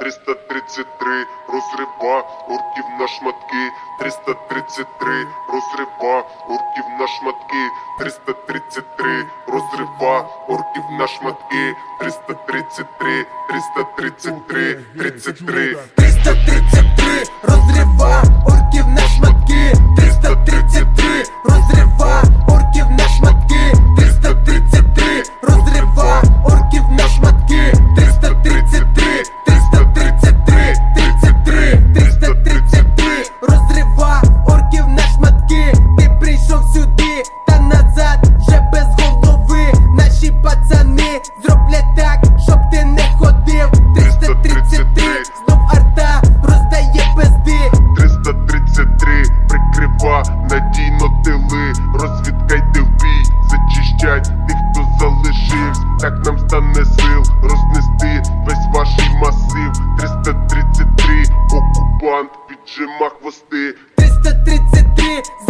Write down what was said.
333 розриба орків на шматки, 333 розриба орків на шматки, 333 розрива орків на шматки, 333, 333, 33. 333 розрива розвідка йде в бій, зачищать тих, хто залишився. Так нам стане сил рознести весь ваш масив. 333 окупант піджима хвости. 333 за